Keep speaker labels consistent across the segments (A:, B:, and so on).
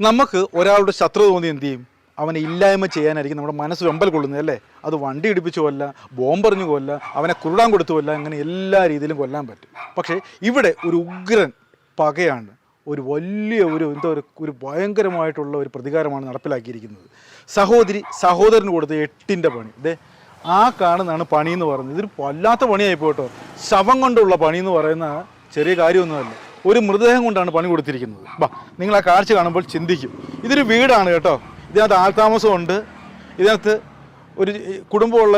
A: നമുക്ക് ഒരാളുടെ ശത്രു തോന്നി എന്ത് ചെയ്യും? അവനെ ഇല്ലായ്മ ചെയ്യാനായിരിക്കും നമ്മുടെ മനസ്സ് വെമ്പൽ കൊള്ളുന്നത് അല്ലേ? അത് വണ്ടി ഇടിപ്പിച്ച് കൊല്ല ബോംബെറിഞ്ഞു കൊല്ല അവനെ കുരുടാൻ കൊടുത്തു കൊല്ല അങ്ങനെ എല്ലാ രീതിയിലും കൊല്ലാൻ പറ്റും. പക്ഷേ ഇവിടെ ഒരു ഉഗ്രൻ പകയാണ് ഒരു വലിയ ഒരു എന്താ ഒരു ഒരു ഭയങ്കരമായിട്ടുള്ള ഒരു പ്രതികാരമാണ് നടപ്പിലാക്കിയിരിക്കുന്നത്. സഹോദരി സഹോദരന് കൊടുത്ത എട്ടിന്റെ പണി. ഇതേ ആ കാണുന്നതാണ് പണി എന്ന് പറയുന്നത്. ഇതൊരു വല്ലാത്ത പണിയായി പോട്ടോ ശവം കൊണ്ടുള്ള പണി എന്ന് പറയുന്ന ചെറിയ കാര്യമൊന്നുമല്ല. ഒരു മൃതദേഹം കൊണ്ടാണ് പണി കൊടുത്തിരിക്കുന്നത്. ബാ നിങ്ങൾ ആ കാഴ്ച കാണുമ്പോൾ ചിന്തിക്കും. ഇതൊരു വീടാണ് കേട്ടോ. ഇതിനകത്ത് ആൾതാമസമുണ്ട്. ഇതിനകത്ത് ഒരു കുടുംബമുള്ള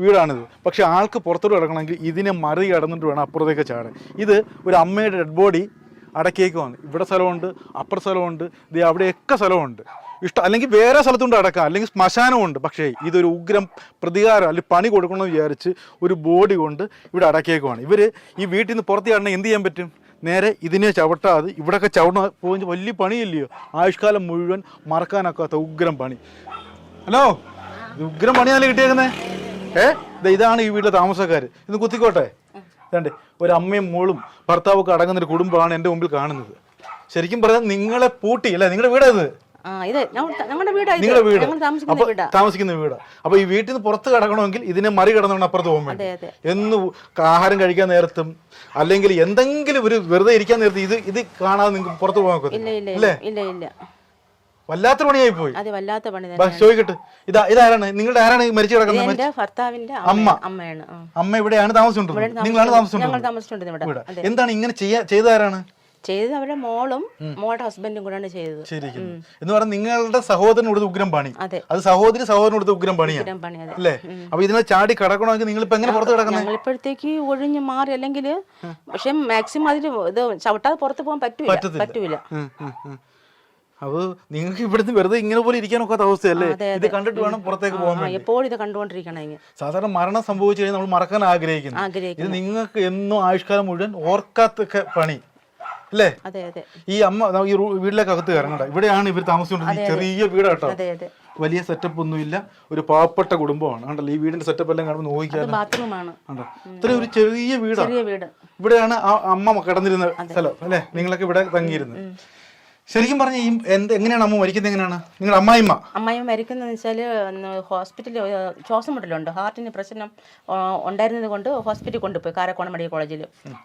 A: വീടാണിത്. പക്ഷെ ആൾക്ക് പുറത്തോട്ട് കിടക്കണമെങ്കിൽ ഇതിനെ മറി കിടന്നിട്ട് വേണം അപ്പുറത്തേക്ക് ചാടാൻ. ഇത് ഒരു അമ്മയുടെ ഡെഡ് ബോഡി അടക്കിയേക്കുവാണ് ഇവിടെ സ്ഥലമുണ്ട് അപ്പുറ സ്ഥലമുണ്ട് ഇത് അവിടെയൊക്കെ സ്ഥലമുണ്ട്. ഇഷ്ടം അല്ലെങ്കിൽ വേറെ സ്ഥലത്തുണ്ട് അടക്കാം അല്ലെങ്കിൽ ശ്മശാനമുണ്ട് പക്ഷേ ഇതൊരു ഉഗ്രം പ്രതികാരം അല്ലെങ്കിൽ പണി കൊടുക്കണമെന്ന് വിചാരിച്ച് ഒരു ബോഡി കൊണ്ട് ഇവിടെ അടക്കിയേക്കുവാണ് ഇവർ ഈ വീട്ടിൽ നിന്ന് പുറത്ത് ചാടണം എന്ത് ചെയ്യാൻ പറ്റും? നേരെ ഇതിനെ ചവിട്ടാതെ ഇവിടെയൊക്കെ ചവിട പോയി വലിയ പണിയില്ലയോ? ആയുഷ്കാലം മുഴുവൻ മറക്കാനൊക്കാത്ത ഉഗ്രം പണി. ഹലോ? ഉഗ്രം പണിയാലേ കിട്ടിയേക്കുന്നേ? ഏ? ഇതാണ് ഈ വീട്ടിലെ താമസക്കാർ ഇന്ന് കുത്തിക്കോട്ടെ? ഇതാണ്ട് ഒരു അമ്മയും മോളും ഭർത്താവൊക്കെ അടങ്ങുന്ന ഒരു കുടുംബമാണ് എന്റെ മുമ്പിൽ കാണുന്നത്. ശരിക്കും പറഞ്ഞാൽ നിങ്ങളെ പൂട്ടി അല്ലേ? നിങ്ങളുടെ വീടേത്?
B: ഇത് ഞങ്ങളുടെ.
A: നിങ്ങളുടെ വീട്.
B: താമസിക്കുന്ന
A: അപ്പൊ
B: വീടാ.
A: താമസിക്കുന്ന വീട്. അപ്പൊ ഈ വീട്ടിൽ നിന്ന് പുറത്ത് കടക്കണമെങ്കിൽ ഇതിനെ മറികടന്നാണ് അപ്പുറത്ത് പോകാൻ വേണ്ടി. എന്ന് ആഹാരം കഴിക്കാൻ നേരത്തും അല്ലെങ്കിൽ എന്തെങ്കിലും ഒരു വെറുതെ ഇരിക്കാൻ നേരത്ത് ഇത് ഇത് കാണാതെ നിങ്ങൾക്ക് പുറത്ത് പോകാൻ ഒക്കത്തില്ല. വല്ലാത്ത പണിയായി പോയി.
B: അതെ വല്ലാത്ത പണി
A: ചോദിക്കട്ടെ. ഇതാ ഇതാരാണ്? നിങ്ങളുടെ ആരാണ് മരിച്ചു കിടക്കുന്നത്
B: എന്റെ ഭർത്താവിന്റെ
A: അമ്മ.
B: അമ്മ. അമ്മയാണ്.
A: അമ്മ ഇവിടെയാണ് താമസിച്ചുകൊണ്ടിരുന്നത്.
B: ഇവിടെ
A: നിങ്ങളാണ് താമസിച്ചുകൊണ്ടിരുന്നത്. എന്താണ് ഇങ്ങനെ ചെയ്യാ ചെയ്താരാണ്
B: ചെയ്തത് അവരുടെ മോളും മോളുടെ ഹസ്ബൻഡും കൂടെയാണ് ചെയ്തത്.
A: ശരിക്കും എന്ന് പറഞ്ഞാൽ നിങ്ങളുടെ സഹോദരൻ കൊടുത്ത ഉഗ്രം പണി.
B: അതെ.
A: അത് സഹോദരി സഹോദരൻ കൊടുത്ത ഉഗ്രം പണിയാണ്
B: പണി
A: അല്ലേ? അപ്പൊ ഇതിനെ ചാടി കടക്കണമെങ്കിൽ നിങ്ങൾ ഇപ്പൊ എങ്ങനെ പുറത്ത് കിടക്കുന്നത്
B: ഞങ്ങളിപ്പോഴത്തേക്ക് ഒഴിഞ്ഞു മാറി അല്ലെങ്കിൽ പക്ഷെ മാക്സിമം അതിൽ ഇത് ചവിട്ടാതെ പുറത്ത് പോകാൻ പറ്റൂല.
A: പറ്റത്തില്ല.
B: പറ്റൂല.
A: അപ്പൊ നിങ്ങൾക്ക് ഇവിടുന്ന് വെറുതെ ഇങ്ങനെ പോലെ ഇരിക്കാനൊക്കെ അവസ്ഥയല്ലേ?
B: അതെ,
A: ഇത് കണ്ടിട്ട് വേണം പുറത്തേക്ക് പോകാൻ
B: എപ്പോഴും ഇത് കണ്ടുകൊണ്ടിരിക്കണം
A: സാധാരണ മരണം സംഭവിച്ചു കഴിഞ്ഞാൽ നമ്മൾ മറക്കാൻ ആഗ്രഹിക്കുന്നു. ഇത് നിങ്ങൾക്ക് എന്നും ആയുഷ്കാലം മുഴുവൻ ഓർക്കാത്തൊക്കെ പണി. അല്ലേ? ഈ അമ്മ ഈ വീട്ടിലേക്ക് അകത്ത് കയറണ്ട. ഇവിടെയാണ് ഇവർ താമസിച്ചുകൊണ്ടിരുന്നത്. ചെറിയ വീടാട്ടോ
B: അതെ അതെ.
A: വലിയ സെറ്റപ്പ് ഒന്നുമില്ല ഒരു പാവപ്പെട്ട കുടുംബമാണ്. കണ്ടല്ലോ ഈ വീടിന്റെ സെറ്റപ്പ് എല്ലാം കാണുമ്പോൾ കണ്ടോ? ഇത്ര ഒരു ചെറിയ വീടാണ്
B: വീട്.
A: ഇവിടെയാണ് ആ അമ്മ കിടന്നിരുന്ന സ്ഥലം. അല്ലേ? നിങ്ങളൊക്കെ ഇവിടെ തങ്ങിയിരുന്നത്. ശരിക്കും പറഞ്ഞ ഈ എന്ത് എങ്ങനെയാണ് അമ്മ മരിക്കുന്നത് എങ്ങനെയാണ്? നിങ്ങളുടെ അമ്മായിമ്മ?
B: അമ്മായി മരിക്കുന്നതെന്ന് വെച്ചാൽ ഹോസ്പിറ്റലിൽ ശ്വാസം മുട്ടലുണ്ട്. ഹാർട്ടിന് പ്രശ്നം ആ, ഉണ്ടായിരുന്നത് കൊണ്ട് ഹോസ്പിറ്റലിൽ കൊണ്ടുപോയി കാരക്കോണം മെഡിക്കൽ കോളേജിൽ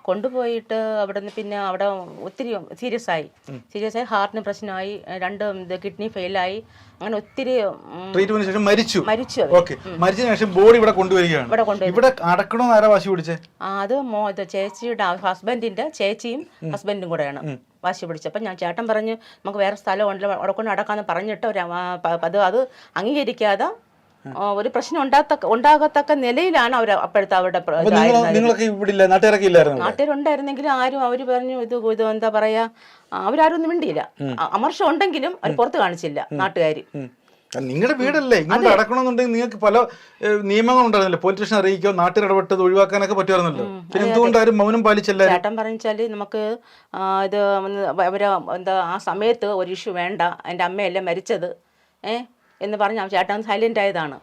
B: കൊണ്ടുപോയിട്ട് അവിടെ നിന്ന് പിന്നെ അവിടെ ഒത്തിരി സീരിയസ് ആയി. സീരിയസ് ആയി ഹാർട്ടിന് പ്രശ്നമായി രണ്ട് ഇത് കിഡ്നി ഫെയിലായി. അങ്ങനെ ഒത്തിരി ഉം,
A: ട്രീറ്റ്മെന്റിന് ശേഷം മരിച്ചു.
B: മരിച്ചു അവർ
A: ഓക്കെ. മരിച്ചതിന് ശേഷം ബോഡി ഇവിടെ കൊണ്ടുവരികയാണ്.
B: ഇവിടെ കൊണ്ടുപോയി
A: ഇവിടെ അടക്കണോ ആരാ വാശി പിടിച്ചേ?
B: ആ, അത് മോ ഇത് ചേച്ചിയുടെ ഹസ്ബൻഡിന്റെ ചേച്ചിയും ഹസ്ബൻഡും കൂടെയാണ്. വാശി പിടിച്ചപ്പോൾ ഞാൻ ചേട്ടൻ പറഞ്ഞു നമുക്ക് വേറെ സ്ഥലം ഉണ്ടല്ലോ അവിടെ കൊണ്ട് അടക്കാന്ന് പറഞ്ഞിട്ട് ഒരു അത് അത് അംഗീകരിക്കാതെ ഒരു പ്രശ്നം ഉണ്ടാകത്തക്ക ഉണ്ടാകത്തക്ക നിലയിലാണ് അവർ അപ്പോഴത്തെ അവരുടെ നാട്ടുകാരുണ്ടായിരുന്നെങ്കിലും ആരും അവർ പറഞ്ഞു ഇത് ഇത് എന്താ പറയാ? അവരാരും ഒന്നും മിണ്ടിയില്ല. അമർഷം ഉണ്ടെങ്കിലും അവർ പുറത്ത് കാണിച്ചില്ല നാട്ടുകാർ.
A: നിങ്ങളുടെ വീടല്ലേ? ഇങ്ങോട്ട് അടക്കണമെന്നുണ്ടെങ്കിൽ നിങ്ങൾക്ക് പല നിയമങ്ങൾ ഉണ്ടായിരുന്നല്ലോ. പോലീസ് സ്റ്റേഷൻ അറിയിക്കോ നാട്ടിൽ ഇടപെട്ടത് ഒഴിവാക്കാനൊക്കെ പറ്റുമായിരുന്നല്ലോ. പിന്നെ എന്തുകൊണ്ട് ആരും മൗനം പാലിച്ചല്ലേ?
B: ചേട്ടൻ പറഞ്ഞാൽ നമുക്ക് ഇത് അവർ എന്താ ആ സമയത്ത് ഒരു ഇഷ്യൂ വേണ്ട. എന്റെ അമ്മയല്ലേ മരിച്ചത്. ഏ? എന്ന് പറഞ്ഞാൽ ചേട്ടൻ സൈലന്റ് ആയതാണ്.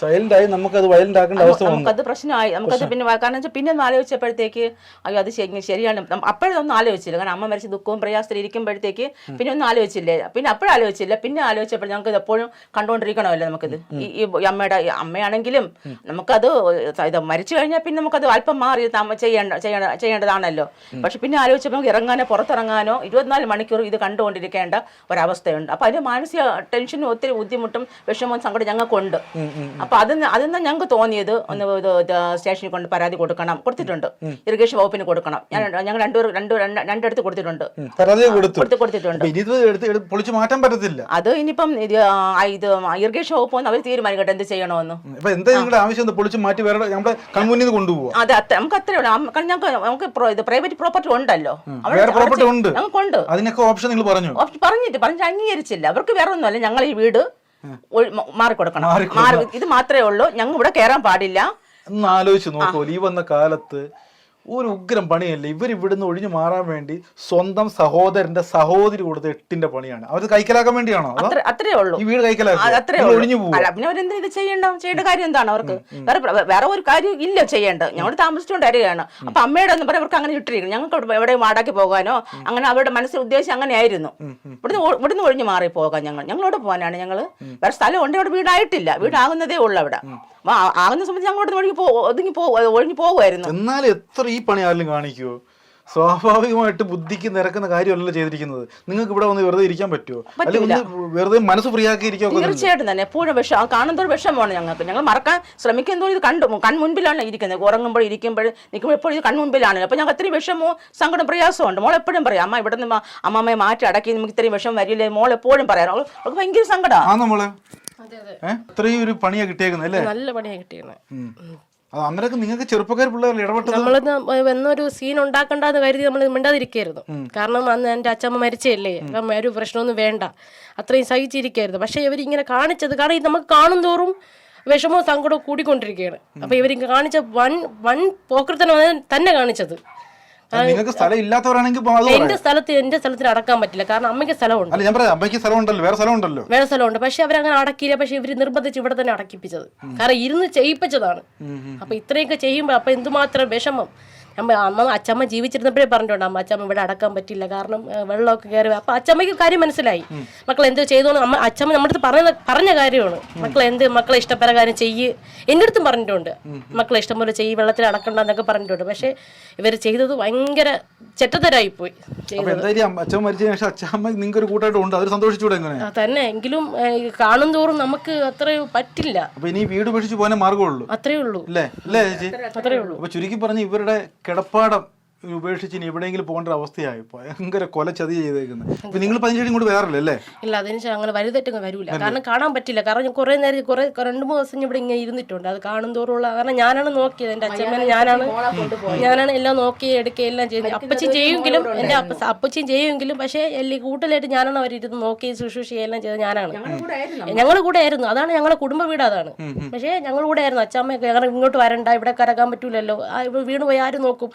A: സൈലന്റ് ആയി നമുക്കത് വയലന്റ് ആക്കേണ്ട അവസ്ഥ
B: നമുക്കത് പ്രശ്നമായി. നമുക്കത് പിന്നെ കാരണം വെച്ചാൽ പിന്നെ ഒന്ന് ആലോചിച്ചപ്പോഴത്തേക്ക് അയ്യോ അത് ശരിയാണ്. അപ്പോഴൊന്നും ആലോചിച്ചില്ല. കാരണം അമ്മ മരിച്ച ദുഃഖവും പ്രയാസത്തിൽ ഇരിക്കുമ്പോഴത്തേക്ക് പിന്നെ ഒന്നും ആലോചിച്ചില്ലേ. പിന്നെ അപ്പോഴും ആലോചിച്ചില്ല. പിന്നെ ആലോചിച്ചപ്പോൾ നമുക്ക് എപ്പോഴും കണ്ടുകൊണ്ടിരിക്കണമല്ലോ നമുക്കിത്. ഈ അമ്മയുടെ അമ്മയാണെങ്കിലും നമുക്കത് ഇത് മരിച്ചു കഴിഞ്ഞാൽ പിന്നെ നമുക്കത് അല്പം മാറി ചെയ്യേണ്ട ചെയ്യേണ്ടതാണല്ലോ. പക്ഷെ പിന്നെ ആലോചിച്ചപ്പോൾ നമുക്ക് ഇറങ്ങാനോ പുറത്തിറങ്ങാനോ ഇരുപത്തിനാല് മണിക്കൂർ ഇത് കണ്ടുകൊണ്ടിരിക്കേണ്ട ഒരവസ്ഥയുണ്ട്. അപ്പോൾ അതിന് മാനസിക ടെൻഷനും ഒത്തിരി ബുദ്ധിമുട്ടും വിഷമവും സങ്കടം ഞങ്ങൾക്കുണ്ട്. അപ്പൊ അതിന് അതിന്ന് ഞങ്ങൾക്ക് തോന്നിയത് ഒന്ന് സ്റ്റേഷനിൽ കൊണ്ട് പരാതി കൊടുക്കണം. കൊടുത്തിട്ടുണ്ട്. ഇറിഗേഷൻ വകുപ്പിന് കൊടുക്കണം. ഞാൻ ഞങ്ങൾ രണ്ടു രണ്ടു രണ്ട് രണ്ടിടത്ത് കൊടുത്തിട്ടുണ്ട്.
A: കൊടുത്ത്.
B: കൊടുത്തിട്ടുണ്ട്.
A: പൊളിച്ച് മാറ്റാൻ പറ്റത്തില്ല.
B: അത് ഇനിയിപ്പം ഇത് ഇത് ഇറിഗേഷൻ വകുപ്പ് വന്ന് അവർ തീരുമാനിക്കട്ടെ എന്ത് ചെയ്യണമെന്ന്.
A: എന്താ നിങ്ങളുടെ ആവശ്യം? പൊളിച്ച് മാറ്റി വേറെ നമ്മുടെ കൺമുന്നിൽ നിന്ന്
B: അതെ അത് നമുക്ക് അത്രേ ഉള്ളൂ. ഞങ്ങൾക്ക് നമുക്ക് പ്രൈവറ്റ് പ്രോപ്പർട്ടി ഉണ്ടല്ലോ. പ്രോപ്പർട്ടി
A: ഉണ്ട്.
B: ഞങ്ങൾക്കുണ്ട്.
A: അതിനൊക്കെ ഓപ്ഷൻ നിങ്ങൾ പറഞ്ഞു?
B: പറഞ്ഞിട്ട് പറഞ്ഞ് അംഗീകരിച്ചില്ല. അവർക്ക് വേറെ ഒന്നുമല്ല ഞങ്ങൾ ഈ വീട്. മാറിക്കൊടുക്കണം. മാറി ഇത് മാത്രമേ ഉള്ളൂ. ഞങ്ങൾ ഇവിടെ കയറാൻ പാടില്ല.
A: ഒന്ന് ആലോചിച്ച് നോക്കൂ ഈ വന്ന കാലത്ത് ഒരു ഉഗ്രം പണിയല്ല? ഇവർ ഇവിടുന്ന് ഒഴിഞ്ഞു മാറാൻ വേണ്ടി സ്വന്തം സഹോദരന്റെ സഹോദരി കൊടുത്ത എട്ടിന്റെ പണിയാണ്. അവർ കൈക്കലാക്കാൻ വേണ്ടിയാണോ? അതോ
B: അത്രേ ഉള്ളൂ.
A: ഈ വീട്
B: ഉള്ളൂ.
A: ഒഴിഞ്ഞു പോകും
B: പിന്നെ അവരെന്താ ഇത് ചെയ്യണ്ട ചെയ്യേണ്ട കാര്യം എന്താണ് അവർക്ക്? വേറെ വേറെ ഒരു കാര്യം ഇല്ല ചെയ്യേണ്ടത്. ഞങ്ങൾ താമസിച്ചുകൊണ്ട് വരികയാണ്. അപ്പൊ അമ്മയുടെ ഒന്നും പറയാം അവർക്ക് അങ്ങനെ ഇട്ടിരിക്കുന്നു ഞങ്ങൾക്ക് എവിടെ വാടാക്കി പോകാനോ അങ്ങനെ അവരുടെ മനസ്സിൽ ഉദ്ദേശം അങ്ങനെ ആയിരുന്നു. ഇവിടുന്ന് ഇവിടുന്ന് ഒഴിഞ്ഞു മാറി പോകാൻ ഞങ്ങൾ. ഞങ്ങളോട് പോകാനാണ് ഞങ്ങൾ വേറെ സ്ഥലം ഉണ്ട് ഇവിടെ വീടായിട്ടില്ല. വീടാകുന്നതേ ഉള്ളു അവിടെ. ആകുന്ന സംബന്ധിച്ച് അങ്ങോട്ട് ഒഴുകി പോ ഒതുങ്ങി പോ ഒഴിഞ്ഞു പോകുമായിരുന്നു
A: എന്നാൽ എത്ര ഈ പണി ആരും കാണിക്കുമോ സ്വാഭാവികമായിട്ട് ബുദ്ധിക്ക് നിരക്കുന്ന കാര്യമല്ലല്ലോ ചെയ്തിരിക്കുന്നത്. നിങ്ങൾക്ക് ഇവിടെ വന്ന് വെറുതെ ഇരിക്കാൻ പറ്റുമോ അല്ലെങ്കിൽ വെറുതെ മനസ്സ് ഫ്രീ ആക്കി ഇരിക്കുക
B: തീർച്ചയായിട്ടും തന്നെ. എപ്പോഴും വിഷം ആ കാണുന്നൊരു വിഷമമാണ് ഞങ്ങൾക്ക്. ഞങ്ങൾ മറക്കാൻ ശ്രമിക്കുമ്പോൾ ഇത് കണ്ടു. കൺമുൻപിലാണ് ഇരിക്കുന്നത്. ഉറങ്ങുമ്പോൾ ഇരിക്കുമ്പോൾ നിൽക്കുമ്പോൾ എപ്പോഴും ഇത് കൺമുൻപിലാണ് അപ്പോൾ ഞങ്ങൾക്ക് ഇത്രയും വിഷമോ സങ്കടം പ്രയാസമുണ്ട്. മോൾ എപ്പോഴും പറയാം അമ്മ ഇവിടെ നിന്ന് അമ്മമ്മയെ മാറ്റി അടക്കി നമുക്ക് ഇത്രയും വിഷം വരില്ലേ? മോൾ എപ്പോഴും പറയാം അവൾ- അവൾക്ക് ഭയങ്കര സങ്കടമാണ്
A: ആ നമ്മളെ
C: അതെ അതെ.
A: ഏഹ് ഇത്രയും ഒരു പണിയാ കിട്ടിയേക്കുന്നത് അല്ലേ?
C: നല്ല
A: പണിയാ കിട്ടിയേക്കുന്നത് അന്നേരമൊക്കെ നിങ്ങൾക്ക് ചെറുപ്പക്കാർ പിള്ളേർ ഇടപെട്ടത്?
C: നമ്മൾ എന്നൊരു സീൻ ഉണ്ടാക്കണ്ടെന്ന് കരുതി നമ്മൾ മിണ്ടാതിരിക്കായിരുന്നു. കാരണം അന്ന് എന്റെ അച്ഛമ്മ മരിച്ചല്ലേ അപ്പം ഒരു പ്രശ്നമൊന്നും വേണ്ട. അത്രയും സഹിച്ചിരിക്കായിരുന്നു. പക്ഷെ ഇവരിങ്ങനെ കാണിച്ചത് കാരണം ഇത് നമുക്ക് കാണും തോറും വിഷമവും സങ്കടവും കൂടിക്കൊണ്ടിരിക്കുകയാണ്. അപ്പൊ ഇവർ കാണിച്ച വൺ വൺ തന്നെ തന്നെ കാണിച്ചത്.
A: നിങ്ങൾക്ക് സ്ഥലം ഇല്ലാത്തവരാണെങ്കിൽ
C: എന്റെ സ്ഥലത്ത് എന്റെ സ്ഥലത്തിന് അടക്കാൻ പറ്റില്ല. കാരണം അമ്മയ്ക്ക് സ്ഥലമുണ്ട്.
A: അല്ല ഞാൻ പറയാം അമ്മയ്ക്ക് സ്ഥലം ഉണ്ടല്ലോ വേറെ സ്ഥലം ഉണ്ടല്ലോ
C: വേറെ സ്ഥലമുണ്ട്. പക്ഷെ അവരങ്ങനെ അടക്കിയില്ല. പക്ഷെ ഇവർ നിർബന്ധിച്ച് ഇവിടെ തന്നെ അടക്കിപ്പിച്ചത്. കാരണം ഇരുന്ന് ചെയ്യിപ്പിച്ചതാണ്. അപ്പൊ ഇത്രയൊക്കെ ചെയ്യുമ്പോ അപ്പൊ എന്തുമാത്രം വിഷമം. അമ്മ അമ്മ അച്ചമ്മ ജീവിച്ചിരുന്നപ്പോഴേ പറഞ്ഞിട്ടുണ്ട് അമ്മ അച്ചമ്മ ഇവിടെ അടക്കാൻ പറ്റില്ല കാരണം വെള്ളമൊക്കെ കയറി അപ്പൊ അച്ചമ്മയ്ക്ക് കാര്യം മനസ്സിലായി. മക്കൾ എന്ത് ചെയ്തോന്ന് അമ്മ അച്ചമ്മ നമ്മുടെ അടുത്ത് പറഞ്ഞ പറഞ്ഞ കാര്യമാണ്. മക്കൾ എന്ത് മക്കളെ ഇഷ്ടപ്പെട്ട കാര്യം ചെയ്യ്. എന്റെ അടുത്തും പറഞ്ഞിട്ടുണ്ട്. മക്കളെ ഇഷ്ടം പോലെ ചെയ്യ് വെള്ളത്തിൽ അടക്കണ്ട എന്നൊക്കെ പറഞ്ഞിട്ടുണ്ട്. പക്ഷെ ഇവർ ചെയ്തത് ഭയങ്കര ചെറ്റത്തരായി പോയി തന്നെ. എങ്കിലും കാണും തോറും നമുക്ക് അത്രയും പറ്റില്ല. അത്രേ ഉള്ളൂ. അത്രേ ഉള്ളൂ.
A: ചുരുക്കി പറഞ്ഞ് ഇവരുടെ കിടപ്പാടം ഉപേക്ഷിച്ച് ഇനി എവിടെയെങ്കിലും പോകേണ്ട ഒരു അവസ്ഥയായി. ഭയങ്കര കൊല ചതി ചെയ്തേക്കുന്നത് അപ്പൊ നിങ്ങൾ പതിനഞ്ചടി കൂടി വേറല്ലേ അല്ലേ?
C: ഇല്ല അതിന് ശേഷം അങ്ങനെ വലുതായിട്ട് വരൂല. കാരണം കാണാൻ പറ്റില്ല. കാരണം ഞാൻ കുറെ നേരം കുറെ രണ്ട് മൂന്ന് ദിവസം ഇവിടെ ഇങ്ങനെ ഇരുന്നിട്ടുണ്ട്. അത് കാണും തോറുള്ള കാരണം ഞാനാണ് നോക്കിയത്. എന്റെ അച്ഛമ്മേനെ ഞാനാണ് ഞാനാണ് എല്ലാം നോക്കി എടുക്കുക എല്ലാം ചെയ്ത്. അപ്പച്ചി ചെയ്യുമെങ്കിലും എന്റെ അപ്പ അപ്പച്ചി ചെയ്യുമെങ്കിലും പക്ഷേ എല്ലാം കൂട്ടലായിട്ട് ഞാനാണ് അവരിരുന്ന് നോക്കി ശുശ്രൂഷ എല്ലാം ചെയ്തത് ഞാനാണ്. ഞങ്ങൾ കൂടെ ആയിരുന്നു. അതാണ് ഞങ്ങളുടെ കുടുംബ വീട് അതാണ്. പക്ഷേ ഞങ്ങൾ കൂടെ ആയിരുന്നു. അച്ഛമ്മയൊക്കെ ഞങ്ങൾ ഇങ്ങോട്ട് വരണ്ട ഇവിടെ കരകാൻ പറ്റൂലല്ലോ. വീണ് പോയി ആരും നോക്കും?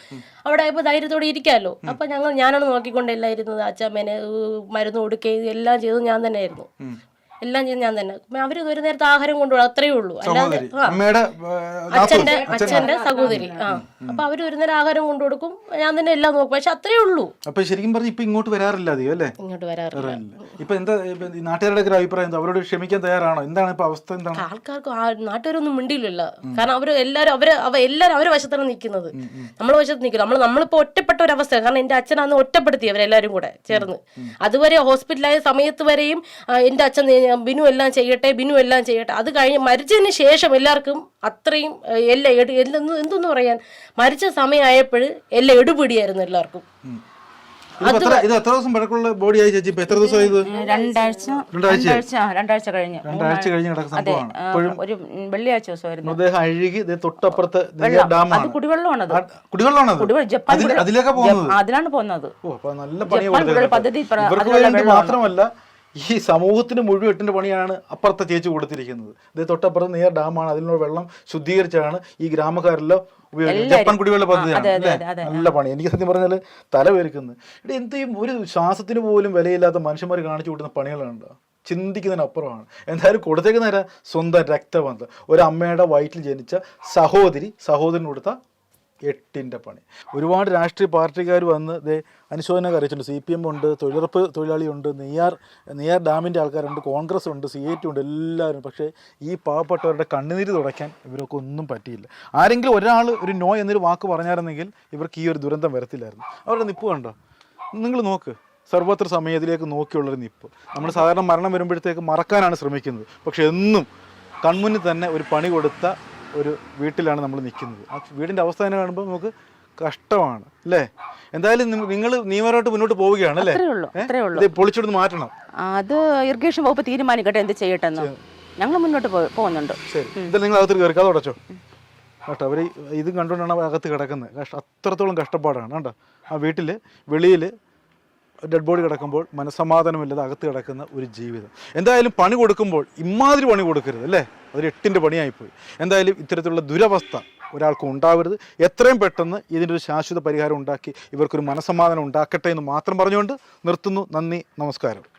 C: അവിടെ ആയപ്പോൾ ധൈര്യത്തോടെ ഇരിക്കാമല്ലോ അപ്പൊ ഞങ്ങൾ ഞാനാണ് നോക്കിക്കൊണ്ടെല്ലാം ഇരുന്നത് അച്ഛമ്മേനെ മരുന്ന് കൊടുക്കുകയും എല്ലാം ചെയ്തത് ഞാൻ തന്നെ ആയിരുന്നു എല്ലാം ചെയ്ത് ഞാൻ തന്നെ. അവർ ഒരു നേരത്തെ ആഹാരം കൊണ്ടുപോകും അത്രയേ ഉള്ളൂ. അല്ലാതെ. അച്ഛന്റെ അച്ഛന്റെ സഹോദരി. ആ അപ്പൊ അവർ ഒരു നേരം ആഹാരം കൊണ്ടു കൊടുക്കും ഞാൻ തന്നെ എല്ലാം നോക്കും. പക്ഷെ അത്രേ ഉള്ളൂ.
A: അപ്പൊ ശരിക്കും പറഞ്ഞു ഇപ്പൊ ഇങ്ങോട്ട് വരാറില്ല അധികം അല്ലേ?
C: ഇങ്ങോട്ട് വരാറില്ല.
A: ഇപ്പൊ എന്താ നാട്ടുകാരുടെ ഒരു അഭിപ്രായം അവരോട് ക്ഷമിക്കാൻ തയ്യാറാണോ? എന്താണ് ഇപ്പൊ അവസ്ഥ? എന്താണ്?
C: ആൾക്കാർക്ക് നാട്ടുകാരൊന്നും മിണ്ടിയില്ലല്ല. കാരണം അവർ എല്ലാരും അവർ അവ എല്ലാരും അവരെ വശത്താണ് നിൽക്കുന്നത്. നമ്മളെ വശത്ത് നിൽക്കുന്നത് നമ്മൾ നമ്മളിപ്പോ ഒറ്റപ്പെട്ട ഒരു അവസ്ഥ കാരണം എന്റെ അച്ഛനാന്ന് ഒറ്റപ്പെടുത്തി അവരെല്ലാരും കൂടെ ചേർന്ന്. അതുവരെ ഹോസ്പിറ്റലായ സമയത്ത് വരെയും എന്റെ അച്ഛൻ ബിനു എല്ലാം ചെയ്യട്ടെ ബിനു എല്ലാം ചെയ്യട്ടെ. അത് കഴിഞ്ഞ് മരിച്ചതിന് ശേഷം എല്ലാവർക്കും അത്രയും എല്ല എടു എന്തെന്ന് എന്തെന്ന് പറയാൻ? മരിച്ച സമയമായപ്പോൾ എല്ലാം എടുപിടിയായിരുന്നു എല്ലാവർക്കും.
A: ഇത് എത്ര ദിവസം പഴക്കമുള്ള ബോഡി ആയി ചേച്ചി? ഇപ്പൊ എത്ര ദിവസം ഇത്?
B: രണ്ടാഴ്ച
A: രണ്ടാഴ്ച?
B: രണ്ടാഴ്ച കഴിഞ്ഞ്.
A: രണ്ടാഴ്ച കഴിഞ്ഞ് കിടക്കുന്ന
B: അതെ
A: സംഭവമാണ്.
B: ഒരു വെള്ളിയാഴ്ച ദിവസമായിരുന്നു
A: മൃതദേഹം അഴുകി തൊട്ടപ്പുറത്ത് ഡാമാണ്.
B: കുടിവെള്ളമാണത്.
A: കുടിവെള്ളമാണത്?
B: കുടിവെള്ളം ജപ്പാൻ
A: അതിൽ-
B: കുടിവെള്ളം.
A: അതിലേക്കാ പോകുന്നത്?
B: അതിലാണ് പോകുന്നത്.
A: നല്ല
B: പദ്ധതി
A: മാത്രമല്ല ഈ സമൂഹത്തിന് മുഴുവൻ എട്ടിന്റെ പണിയാണ് അപ്പുറത്തെ ചേച്ചി കൊടുത്തിരിക്കുന്നത്. ഇത് തൊട്ടപ്പുറത്ത് നേർ ഡാമാണ് അതിനുള്ള വെള്ളം ശുദ്ധീകരിച്ചാണ് ഈ ഗ്രാമക്കാരെല്ലാം ഉപയോഗിക്കുന്നത്. ജപ്പാൻ കുടിവെള്ള പദ്ധതിയാണ്. നല്ല പണി. എനിക്ക് സത്യം പറഞ്ഞാൽ തല പേരുക്കുന്നത് ഇവിടെ എന്ത് ചെയ്യും ഒരു ശ്വാസത്തിന് പോലും വിലയില്ലാത്ത മനുഷ്യന്മാർ കാണിച്ചു കൂട്ടുന്ന പണികളുണ്ടോ? ചിന്തിക്കുന്നതിനപ്പുറമാണ്. എന്തായാലും കൊടുത്തേക്കുന്ന സ്വന്തം രക്തബന്ധം. ഒരു അമ്മയുടെ വയറ്റിൽ ജനിച്ച സഹോദരി സഹോദരൻ കൊടുത്ത എട്ടിന്റെ പണി. ഒരുപാട് രാഷ്ട്രീയ പാർട്ടിക്കാർ വന്ന് ദേ അനുശോചനം അറിയിച്ചിട്ടുണ്ട് സി പി എം ഉണ്ട് തൊഴിലുറപ്പ് തൊഴിലാളിയുണ്ട് നെയ്യാർ നെയ്യാർ ഡാമിന്റെ ആൾക്കാരുണ്ട് കോൺഗ്രസ് ഉണ്ട് സി ഐ ടി ഉണ്ട് എല്ലാവരും. പക്ഷേ ഈ പാവപ്പെട്ടവരുടെ കണ്ണുനീര് തുടയ്ക്കാൻ ഇവരൊക്കെ ഒന്നും പറ്റിയില്ല. ആരെങ്കിലും ഒരാൾ ഒരു നോ എന്നൊരു വാക്ക് പറഞ്ഞായിരുന്നെങ്കിൽ ഇവർക്ക് ഈ ഒരു ദുരന്തം വരത്തില്ലായിരുന്നു. അവരുടെ നിപ്പ് കണ്ടോ? നിങ്ങൾ നോക്ക്. സർവത്ര സമയത്തിലേക്ക് നോക്കിയുള്ളൊരു നിപ്പ്. നമ്മൾ സാധാരണ മരണം വരുമ്പോഴത്തേക്ക് മറക്കാനാണ് ശ്രമിക്കുന്നത്. പക്ഷെ എന്നും കൺമുന്നിൽ തന്നെ ഒരു പണി കൊടുത്ത ഒരു വീട്ടിലാണ് നമ്മൾ നിൽക്കുന്നത്. ആ വീടിന്റെ അവസ്ഥ തന്നെ കാണുമ്പോൾ നമുക്ക് കഷ്ടമാണ് അല്ലേ? എന്തായാലും നിങ്ങൾ നിയമപരമായിട്ട് മുന്നോട്ട് പോവുകയാണ് അല്ലേ? പൊളിച്ചെടുത്ത് മാറ്റണം.
B: അത് ഇറിഗേഷൻ വകുപ്പ് തീരുമാനിക്കട്ടെ എന്ത് ചെയ്യട്ടെ ഞങ്ങൾ മുന്നോട്ട് പോകുന്നുണ്ട്.
A: എന്തായാലും നിങ്ങൾ അകത്ത് കയറി അത് അടച്ചോ കേട്ടോ അവർ ഇത് കണ്ടുകൊണ്ടാണ് അകത്ത് കിടക്കുന്നത്. കഷ്ട അത്രത്തോളം കഷ്ടപ്പാടാണ് കേട്ടോ ആ വീട്ടിൽ വെളിയിൽ ഡെഡ് ബോഡി കിടക്കുമ്പോൾ മനസ്സമാധാനമില്ലാതെ അകത്ത് കിടക്കുന്ന ഒരു ജീവിതം. എന്തായാലും പണി കൊടുക്കുമ്പോൾ ഇമാതിരി പണി കൊടുക്കരുത് അല്ലേ? അതൊരു എട്ടിന്റെ പണിയായിപ്പോയി. എന്തായാലും ഇത്തരത്തിലുള്ള ദുരവസ്ഥ ഒരാൾക്കും ഉണ്ടാവരുത്. എത്രയും പെട്ടെന്ന് ഇതിനൊരു ശാശ്വത പരിഹാരം ഉണ്ടാക്കി ഇവർക്കൊരു മനസ്സമാധാനം ഉണ്ടാക്കട്ടെ എന്ന് മാത്രം പറഞ്ഞുകൊണ്ട് നിർത്തുന്നു. നന്ദി നമസ്കാരം.